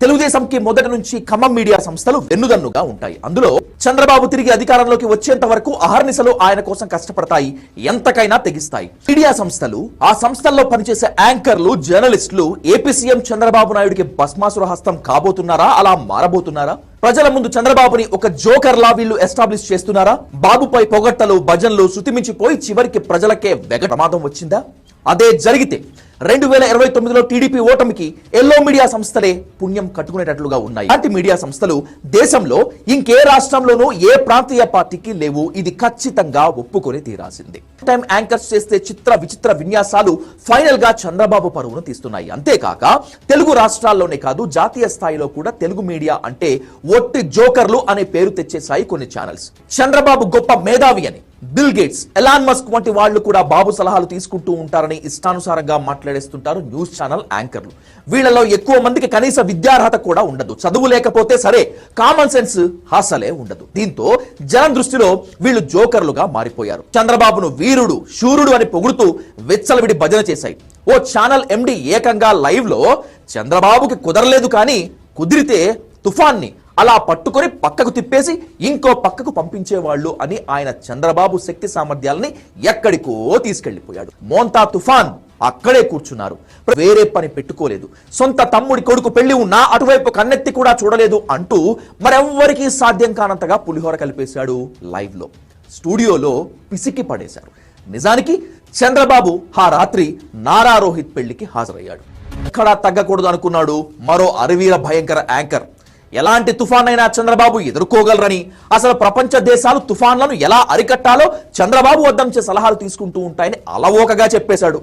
తెలుగుదేశంకి మొదటి నుంచి ఖమ్మం మీడియా సంస్థలు వెన్నుదన్నుగా ఉంటాయి. అందులో చంద్రబాబు తిరిగి అధికారంలోకి వచ్చేంత వరకు అహర్నిశలు ఆయన కోసం కష్టపడతాయి ఎంతకైనా తెగిస్తాయి. మీడియా సంస్థలు ఆ సంస్థల్లో పనిచేసే యాంకర్లు జర్నలిస్టులు ఏపీ సీఎం చంద్రబాబు నాయుడికి భస్మాసుర హస్తం కాబోతున్నారా అలా మారబోతున్నారా? ప్రజల ముందు చంద్రబాబుని ఒక జోకర్ లా వీళ్ళు ఎస్టాబ్లిష్ చేస్తున్నారా? బాబుపై పొగట్టలు భజనలు శృతిమించిపోయి చివరికి ప్రజలకే వెగ ప్రమాదం వచ్చిందా? అదే జరిగితే రెండు వేల ఇరవై తొమ్మిదిలో టీడీపీ ఓటమికి ఎల్లో మీడియా సంస్థలే పుణ్యం కట్టుకునేటట్లుగా ఉన్నాయి. అలాంటి మీడియా సంస్థలు దేశంలో ఇంకే రాష్ట్రంలోనూ ఏ ప్రాంతీయ పార్టీకి లేవు. ఇది ఖచ్చితంగా ఒప్పుకొని తీరాల్సింది. టైం యాంకర్స్ చేస్తే చిత్ర విచిత్ర విన్యాసాలు ఫైనల్గా చంద్రబాబు పరువును తీస్తున్నాయి. అంతేకాక తెలుగు రాష్ట్రాల్లోనే కాదు జాతీయ స్థాయిలో కూడా తెలుగు మీడియా అంటే ఒట్టి జోకర్లు అనే పేరు తెచ్చేసాయి కొన్ని ఛానల్స్ చంద్రబాబు గొప్ప మేధావి అని బిల్ గేట్స్ ఎలాన్ మస్క్ వంటి వాళ్ళు కూడా బాబు సలహాలు తీసుకుంటూ ఉంటారని ఇష్టానుసారంగా మాట్లాడేస్తుంటారు న్యూస్ ఛానల్ యాంకర్లు. వీళ్ళలో ఎక్కువ మందికి కనీస విద్యార్హత కూడా ఉండదు. చదువు లేకపోతే సరే కామన్ సెన్స్ హాసలే ఉండదు. దీంతో జనం దృష్టిలో వీళ్ళు జోకర్లుగా మారిపోయారు. చంద్రబాబును వీరుడు శూరుడు అని పొగుడుతూ వెచ్చలవిడి భజన చేశాయి. ఓ ఛానల్ ఎండి ఏకంగా లైవ్లో చంద్రబాబుకి కుదరలేదు కానీ కుదిరితే తుఫాన్ని అలా పట్టుకొని పక్కకు తిప్పేసి ఇంకో పక్కకు పంపించేవాళ్ళు అని ఆయన చంద్రబాబు శక్తి సామర్థ్యాలని ఎక్కడికో తీసుకెళ్ళిపోయాడు మోంతా తుఫాన్ అక్కడే కూర్చున్నారు. వేరే పని పెట్టుకోలేదు. సొంత తమ్ముడి కొడుకు పెళ్ళి ఉన్నా అటువైపు కన్నెత్తి కూడా చూడలేదు అంటూ మరెవ్వరికీ సాధ్యం కానంతగా పులిహోర కలిపేశాడు లైవ్లో స్టూడియోలో పిసికి పడేశారు. నిజానికి చంద్రబాబు ఆ రాత్రి నారా రోహిత్ పెళ్ళికి హాజరయ్యాడు. ఎక్కడా తగ్గకూడదు అనుకున్నాడు మరో అరవీర భయంకర యాంకర్. ఎలాంటి తుఫానైనా చంద్రబాబు ఎదుర్కోగలరని అసలు ప్రపంచ దేశాలు తుఫాన్లను ఎలా అరికట్టాలో చంద్రబాబు వద్దంచే సలహాలు తీసుకుంటూ ఉంటాయని అలవోకగా చెప్పేశాడు.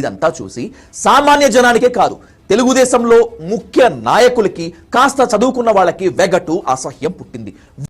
ఇదంతా చూసి సామాన్య జనానికే కాదు తెలుగుదేశంలో ముఖ్య నాయకులకి కాస్త చదువుకున్న వాళ్ళకి వెగటు అసహ్యం పుట్టింది.